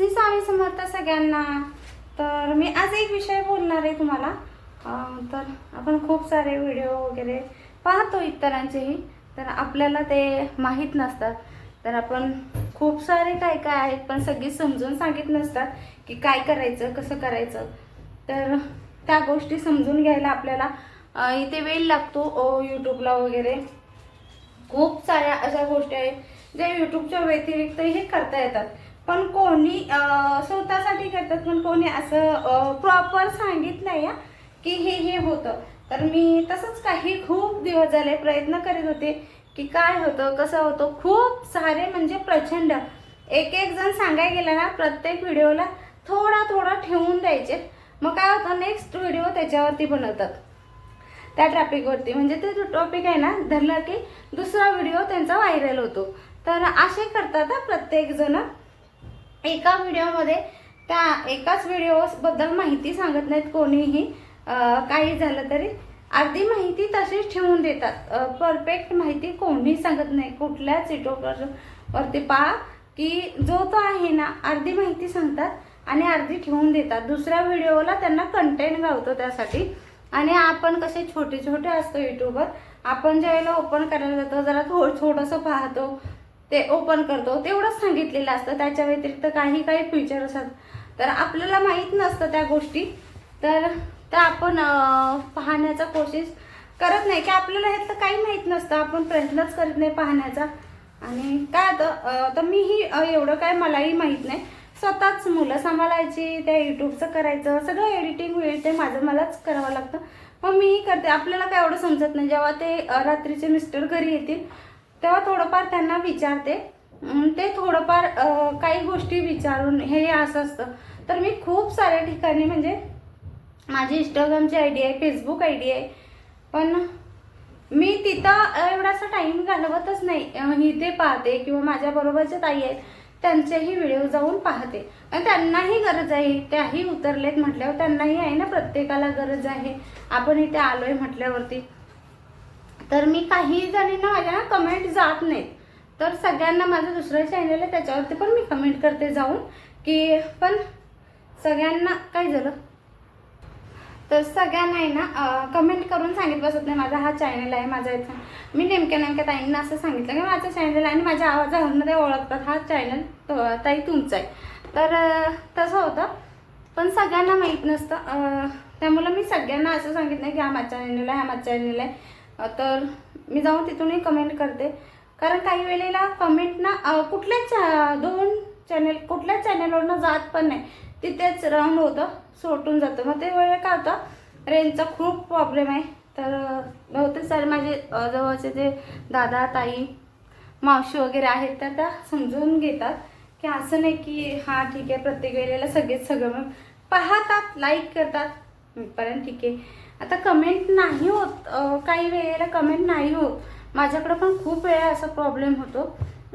श्री स्वामी समर्थ सगळ्यांना. तर मी आज एक विषय बोलणार आहे तुम्हाला. तर आपण खूप सारे व्हिडिओ वगैरे पाहतो इतरांचेही. तर आपल्याला ते माहीत नसतात. तर आपण खूप सारे काय काय आहेत पण सगळी समजून सांगित नसतात की काय करायचं कसं करायचं. तर त्या गोष्टी समजून घ्यायला आपल्याला इथे वेळ लागतो यूट्यूबला वगैरे. खूप साऱ्या अशा गोष्टी आहेत ज्या यूट्यूबच्या व्यतिरिक्तही करता येतात. पण कोणी स्वतःसाठी करतात पण कोणी असं प्रॉपर सांगितलंय या की हे हे होतं. तर मी तसंच काही खूप दिवस झाले प्रयत्न करीत होते की काय होतं कसं होतं खूप सारे म्हणजे प्रचंड. एक एक जण सांगायला गेलं ना प्रत्येक व्हिडिओला थोडा थोडा ठेवून द्यायचे. मग काय होतं नेक्स्ट व्हिडिओ त्याच्यावरती बनवतात. त्या टॉपिकवरती म्हणजे ते जो टॉपिक आहे ना धरलं की दुसरा व्हिडिओ त्यांचा व्हायरल होतो. तर असे करतात हा प्रत्येक जण. एका व्हिडिओमध्ये त्या एकाच व्हिडिओबद्दल माहिती सांगत नाहीत कोणीही. काही झालं तरी अर्धी माहिती तशीच ठेवून देतात. परफेक्ट माहिती कोणी सांगत नाही. कुठल्याच वरती पहा की जो तो आहे ना अर्धी माहिती सांगतात आणि अर्धी ठेवून देतात. दुसऱ्या व्हिडिओला त्यांना कंटेंट गावतो त्यासाठी. आणि आपण कसे छोटे छोटे असतो युट्यूबवर आपण ज्यावेळेला ओपन करायला जातो जरा थोडं थोडंसं पाहतो. ते ओपन करतो. तेवढंच सांगितलेलं असतं. त्याच्या व्यतिरिक्त काही काही फीचर असतात. तर आपल्याला माहीत नसतं त्या गोष्टी. तर त्या आपण पाहण्याचा कोशिश करत नाही. की आपल्याला ह्यातलं काही माहीत नसतं. आपण प्रयत्नच करत नाही पाहण्याचा. आणि काय होतं तर मीही एवढं काय मलाही माहीत नाही. स्वतःच मुलं सांभाळायची त्या युट्यूबचं करायचं सगळं एडिटिंग वेळ ते माझं मलाच करावं लागतं. मग मीही करते. आपल्याला काय एवढं समजत नाही. जेव्हा ते रात्रीचे मिस्टर घरी येतील तेव्हा थोडंफार त्यांना विचारते. ते थोडंफार काही गोष्टी विचारून हे असं असतं. तर मी खूप साऱ्या ठिकाणी म्हणजे माझी इंस्टाग्रामची आय डी आहे फेसबुक आय डी आहे. पण मी तिथं एवढासा टाईम घालवतच नाही. अं, इथे पाहते किंवा माझ्याबरोबरचे ताई आहेत त्यांचेही व्हिडिओ जाऊन पाहते. आणि त्यांनाही गरज आहे त्याही उतरलेत म्हटल्यावर त्यांनाही आहे ना प्रत्येकाला गरज आहे. आपण इथे आलो आहे म्हटल्यावरती. तर मी काही जणींना माझ्या ना कमेंट जात नाहीत. तर सगळ्यांना माझं दुसरं चॅनल आहे त्याच्यावरती पण मी कमेंट करते जाऊन. की पण सगळ्यांना काय झालं? तर सगळ्यांना आहे ना कमेंट करून सांगित बसत नाही माझा हा चॅनल आहे माझा इथं. मी नेमक्या नेमक्या ताईंना असं सांगितलं की माझं चॅनल आहे आणि माझ्या आवाजावरनं ते ओळखतात हा चॅनल ताई तुमचा आहे. तर तसं होतं. पण सगळ्यांना माहीत नसतं त्यामुळं मी सगळ्यांना असं सांगितलं की हा माझा चॅनल आहे हा माझा चॅनल आहे. तर मी जाऊन तिथूनही कमेंट करते. कारण काही वेळेला कमेंट ना कुठल्याच चा- दोन चॅनल कुठल्याच चॅनलवरनं जात पण नाही. तिथेच राऊंड होतं सोटून जातं. मग ते वेळ काय होतं? रेंजचा खूप प्रॉब्लेम आहे. तर बहुतेक सारे माझे जवळचे जे दादा ताई मावशी वगैरे आहेत तर त्या समजून घेतात की असं नाही की हां ठीक आहे प्रत्येक वेळेला सगळेच सगळं. मग पाहतात लाईक करतात. पर्यंत ठीक आहे. आता कमेंट नाही होत काही वेळेला कमेंट नाही होत. माझ्याकडं पण खूप वेळा असा प्रॉब्लेम होतो.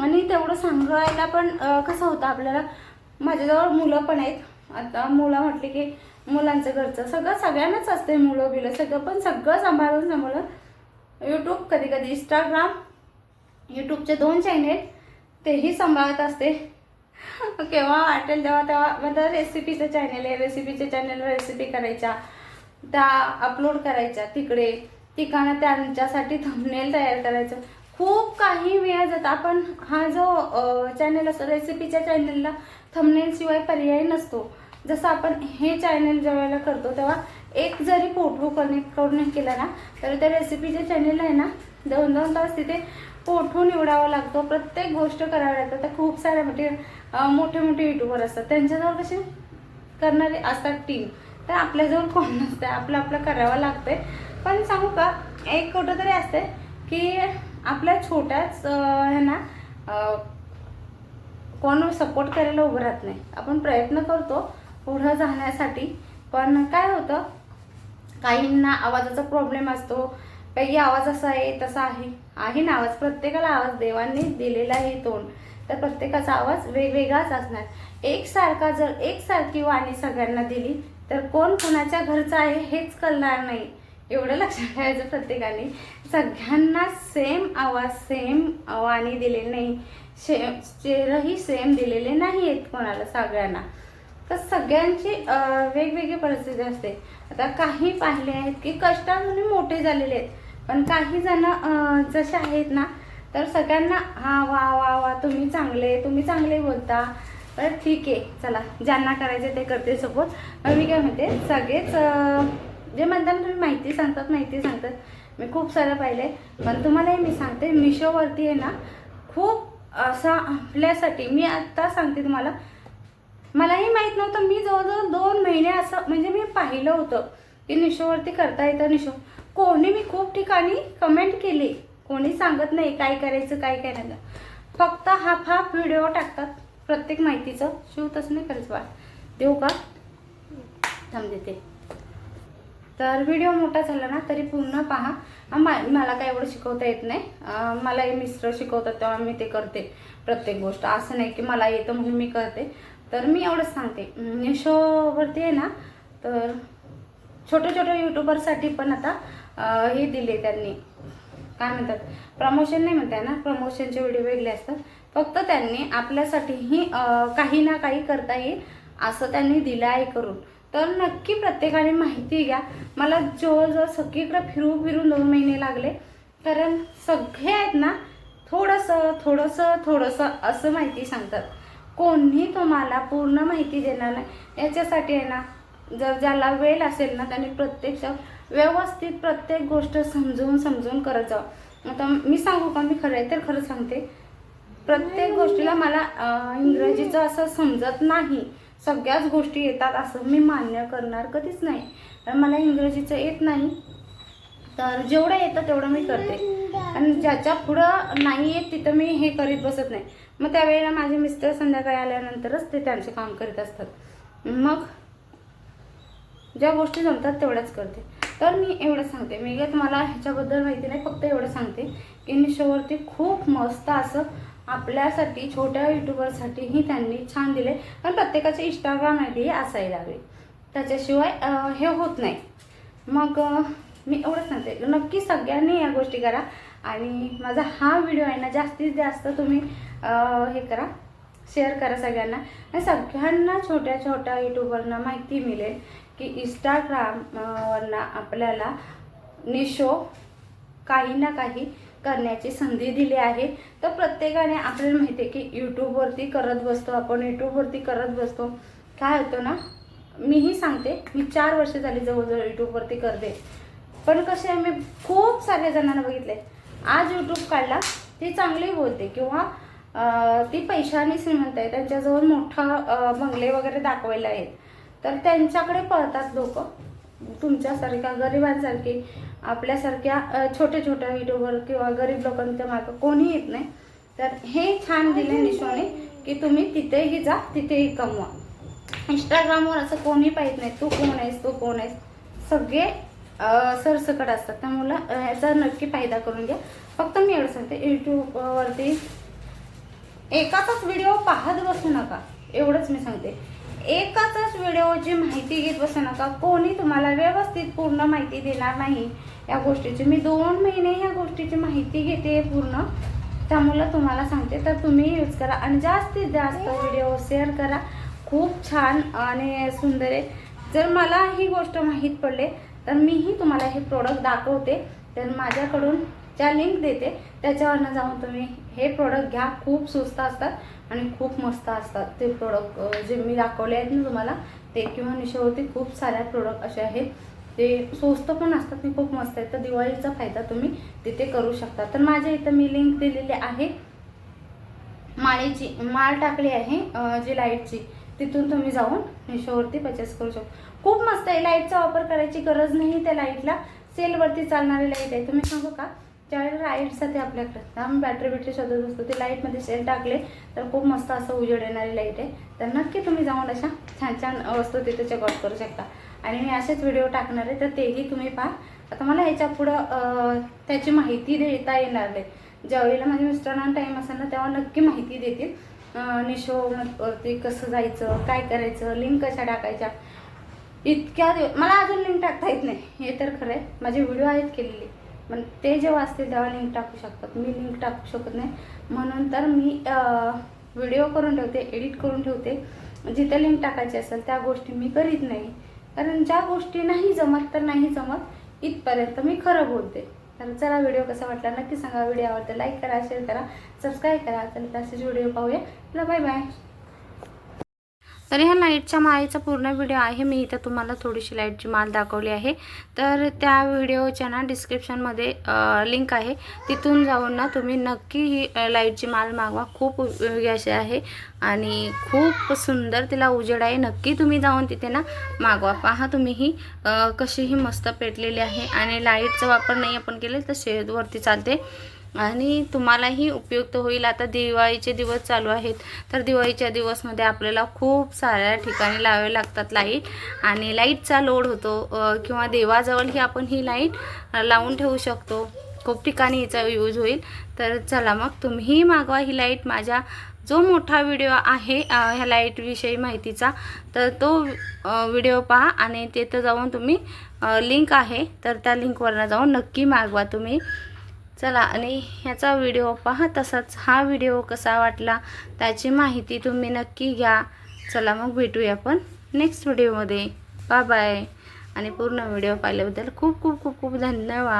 आणि तेवढं सांगायला पण कसं होतं आपल्याला माझ्याजवळ मुलं पण आहेत. आता मुलं म्हटले की मुलांचं घरचं सगळं सगळ्यांनाच असते मुलं बिलं सगळं पण सगळं सांभाळून सांभाळून. यूट्यूब कधी कधी इंस्टाग्राम यूट्यूबचे दोन चॅनेल तेही सांभाळत असते. केव्हा वाटेल तेव्हा तेव्हा मतलब रेसिपीचं चॅनल आहे रेसिपीच्या चॅनलवर रेसिपी करायच्या. त्या अपलोड करायच्या तिकडे. ठिकाणं त्यांच्यासाठी थंबनेल तयार करायचं. खूप काही वेळ जात आपण हा जो चॅनल असतो रेसिपीच्या चॅनलला थंबनेलशिवाय पर्याय नसतो. जसं आपण हे चॅनल ज्यावेळेला करतो तेव्हा एक जरी फोटो कनेक्ट करून केला ना तर त्या रेसिपीच्या चॅनलला आहे ना दोन दोन तास तिथे फोटो निवडावा लागतो. प्रत्येक गोष्ट करावी लागतात त्या खूप साऱ्या मोठे मोठे मोठे युट्यूबर असतात. त्यांच्याजवळ कसे करणारे असतात टीम तर आपल्याजवळ कोण नसतं आपलं आपलं करावं लागतंय. पण सांगू का एक कुठं तरी असते की आपल्या छोट्याच अं, ह्यांना कोण सपोर्ट करायला उभं राहत नाही. आपण प्रयत्न करतो पुढं जाण्यासाठी. पण काय होतं काहींना आवाजाचा प्रॉब्लेम असतो. काही आवाज असा आहे तसा आहे. आहे ना आवाज? प्रत्येकाला आवाज देवांनी दिलेला आहे तोंड. तर प्रत्येकाचा आवाज वेगवेगळाच असणार. एकसारखा जर एकसारखी वाणी सगळ्यांना दिली तर कोण कोणाच्या घरचं आहे हेच कळणार नाही. एवढं लक्षात ठेवायचं प्रत्येकाने. सगळ्यांना सेम आवाज सेम वाणी दिलेली नाही. शे चेहरंही सेम दिलेले नाही आहेत कोणाला सगळ्यांना. तर सगळ्यांची वेगवेगळी परिस्थिती असते. आता काही पाहिले आहेत की कष्टातून मोठे झालेले आहेत. पण काही जण जसे आहेत ना तर सगळ्यांना हा वा वा वा तुम्ही चांगले तुम्ही चांगले बोलता. तर ठीक आहे चला. ज्यांना करायचे ते करते सपोर्ट मी काय म्हणते सगळेच जे म्हणतात ना तुम्ही माहिती सांगतात माहिती सांगतात. मी खूप सारं पाहिले पण तुम्हालाही मी सांगते मिशोवरती आहे ना खूप असा आपल्यासाठी मी आत्ता सांगते तुम्हाला. मलाही माहीत नव्हतं मी जवळजवळ दोन महिने असं म्हणजे मी पाहिलं होतं की निशोवरती करता येतं निशो कोणी मी खूप ठिकाणी कमेंट केली. कोणी सांगत नाही काय करायचं काय करायचं फक्त हाफ हाफ व्हिडिओ टाकतात. प्रत्येक माहितीचं शिव तसं नाही करायचं बा देऊ का? थांब देते. तर व्हिडिओ मोठा झाला ना तरी पूर्ण पहा. मा मला काय एवढं शिकवता येत नाही. मला हे मिस्टर शिकवतात तेव्हा मी ते करते प्रत्येक गोष्ट. असं नाही की मला येतं म्हणून मी करते. तर मी एवढंच सांगते. मिशोवरती आहे ना तर छोट्या छोट्या यूट्यूबरसाठी पण आता हे दिले त्यांनी. काय म्हणतात? प्रमोशन नाही म्हणताय ना? प्रमोशनचे व्हिडिओ वेगळे असतात. फक्त त्यांनी आपल्यासाठीही काही ना काही करता येईल असं त्यांनी दिलं आहे करून. तर नक्की प्रत्येकाने माहिती घ्या. मला जवळजवळ सगळीकडे फिरू फिरून दोन महिने लागले. कारण सगळे आहेत ना थोडंसं थोडंसं थोडंसं असं माहिती सांगतात. कोणी तुम्हाला पूर्ण माहिती देणार नाही. याच्यासाठी आहे ना जर ज्याला वेळ असेल ना त्यांनी प्रत्यक्ष व्यवस्थित प्रत्येक गोष्ट समजून समजून करत जावं. आता मी सांगू का? मी खरं आहे तर खरं सांगते. प्रत्येक गोष्टीला मला इंग्रजीचं असं समजत नाही. सगळ्याच गोष्टी येतात असं मी मान्य करणार कधीच नाही. कारण मला इंग्रजीचं येत नाही. तर जेवढं येतं तेवढं मी करते. आणि ज्याच्या पुढं नाही येत तिथं मी हे करीत बसत नाही. मग त्यावेळेला माझे मिस्टर संध्याकाळी आल्यानंतरच ते त्यांचे काम करीत असतात. मग ज्या गोष्टी जमतात तेवढ्याच करते. तर मी एवढं सांगते. मी तुम्हाला ह्याच्याबद्दल माहिती नाही फक्त एवढं सांगते की मिशोवरती खूप मस्त असं आपल्यासाठी छोट्या युट्यूबरसाठीही त्यांनी छान दिले. पण प्रत्येकाचे इंस्टाग्राम आय डी असायला हवे. त्याच्याशिवाय हे होत नाही. मग मी एवढंच सांगते. नक्की सगळ्यांनी या गोष्टी करा. आणि माझा हा व्हिडिओ आहे ना जास्तीत जास्त तुम्ही हे करा. शेअर करा सगळ्यांना. आणि सगळ्यांना छोट्या छोट्या यूट्यूबरना माहिती मिळेल की इंस्टाग्राम वरनं आपल्याला निशो काही ना काही करण्याची संधी दिली आहे. तर प्रत्येकाने आपल्याला माहिती आहे की यूट्यूबवरती करत बसतो आपण यूट्यूबवरती करत बसतो. काय होतं ना मीही सांगते मी चार वर्ष झाली जवळजवळ यूट्यूबवरती करते. पण कसे आहे मी खूप साऱ्या जणांना बघितले. आज यूट्यूब काढला ती चांगली बोलते किंवा ती पैशाने श्रीमंत आहे त्यांच्याजवळ मोठा बंगले वगैरे दाखवायला आहेत. तर त्यांच्याकडे पळतात लोक तुमच्यासारख्या गरिबांसारखी. आपल्यासारख्या छोट्या छोट्या व्हिडिओवर किंवा गरीब लोकांच्या मार्ग कोणी येत नाही. तर हे छान दिले निशोने की तुम्ही तिथेही जा तिथेही कमवा. इंस्टाग्रामवर असं कोणी पाहिजे नाही तू कोण आहेस तू कोण आहेस. सगळे सरसकट असतात. त्यामुळं अ, याचा नक्की फायदा करून घ्या. फक्त मी एवढं सांगते यूट्यूबवरती एकाचाच व्हिडिओ पाहत बसू नका. एवढंच मी सांगते. एकाचाच व्हिडिओची माहिती घेत बसू नका. कोणी तुम्हाला व्यवस्थित पूर्ण माहिती देणार नाही या गोष्टीची. मी दोन महिने या गोष्टीची माहिती घेते पूर्ण. त्यामुळं तुम्हाला सांगते तर तुम्ही यूज करा आणि जास्तीत जास्त व्हिडिओ शेअर करा. खूप छान आणि सुंदर आहे. जर मला ही गोष्ट माहीत पडले तर मीही तुम्हाला हे प्रोडक्ट दाखवते. तर माझ्याकडून ज्या लिंक देते. त्याच्यावरनं जाऊन तुम्ही हे प्रोडक्ट घ्या. खूप स्वस्त असतात आणि खूप मस्त असतात. ते प्रोडक्ट जे मी दाखवले आहेत ना तुम्हाला ते किंवा निशोवरती खूप साऱ्या प्रोडक्ट असे आहेत. ते स्वस्त पण असतात आणि खूप मस्त आहेत. तर दिवाळीचा फायदा तुम्ही तिथे करू शकता. तर माझ्या इथं मी लिंक दिलेली आहे. माळेची माळ टाकली आहे जी लाईटची तिथून तुम्ही जाऊन मिशोवरती पर्चेस करू शकता. खूप मस्त आहे. लाईटचा वापर करायची गरज नाही त्या लाईटला सेलवरती चालणारी लाइट आहे. तुम्ही सांगू का? ज्यावेळेला लाइट जाते आपल्याकडे. आम्ही बॅटरी बिटरी शोधत असतो. ते लाईटमध्ये सेल टाकले तर खूप मस्त असं उजेड येणारी लाइट आहे. तर नक्की तुम्ही जाऊन अशा छान छान वस्तू तिथे चेकआउट करू शकता. आणि मी असेच व्हिडिओ टाकणार आहे तर तेही तुम्ही पहा. आता मला ह्याच्या पुढं त्याची माहिती देता येणार नाही. ज्यावेळेला माझ्या मिस्टरांना टाईम असेल ना तेव्हा नक्की माहिती देतील. अं, निशोवरती कसं जायचं काय करायचं लिंक कशा टाकायच्या. इतक्या मला अजून लिंक टाकता येत नाही. हे तर खरं आहे माझे व्हिडिओ आहेत केलेले. पण ते जेव्हा असतील तेव्हा लिंक टाकू शकतात. मी लिंक टाकू शकत नाही. म्हणून तर मी व्हिडिओ करून ठेवते एडिट करून ठेवते. जिथे लिंक टाकायची असेल त्या गोष्टी मी करीत नाही. कारण ज्या गोष्टी नाही जमत तर नाही जमत इथपर्यंत मी खरं बोलते. तर चला व्हिडिओ कसा वाटला नक्की सांगा. व्हिडिओ आवडते लाईक करा शेअर करा सबस्क्राईब करा. चला तसेच व्हिडिओ पाहूया. चला बाय बाय तर ह्या लाईटच्या माळेचा पूर्ण व्हिडिओ आहे. मी इथं तुम्हाला थोडीशी लाईटची माळ दाखवली आहे. तर त्या व्हिडिओच्या ना डिस्क्रिप्शनमध्ये लिंक आहे. तिथून जाऊन ना तुम्ही नक्की ही लाईटची माळ मागवा. खूप उपयोगी अशी आहे आणि खूप सुंदर तिला उजेड आहे. नक्की तुम्ही जाऊन तिथे ना मागवा. पहा तुम्ही ही मस्त पेटलेली आहे. आणि लाईटचा वापर नाही आपण केले तर शेडवरती चालते. आणि तुम्हालाही उपयुक्त होईल. आता दिवाळीचे दिवस चालू आहेत. तर दिवाळीच्या दिवसमध्ये आपल्याला खूप साऱ्या ठिकाणी लावावे लागतात लाइट. आणि लाईटचा लोड होतो. किंवा देवाजवळही आपण ही लाइट लावून ठेवू शकतो. खूप ठिकाणी हिचा यूज होईल. तर चला मग तुम्हीही मागवा ही लाइट. माझ्या जो मोठा व्हिडिओ आहे ह्या लाईटविषयी माहितीचा तर तो व्हिडिओ पहा आणि तिथं जाऊन तुम्ही लिंक आहे. तर त्या लिंकवरनं जाऊन नक्की मागवा तुम्ही. चला आणि ह्याचा व्हिडिओ पहा तसाच. हा व्हिडिओ कसा वाटला त्याची माहिती तुम्ही नक्की घ्या. चला मग भेटूया आपण नेक्स्ट व्हिडिओमध्ये बाय बाय आणि पूर्ण व्हिडिओ पाहिल्याबद्दल खूप खूप खूप खूप धन्यवाद.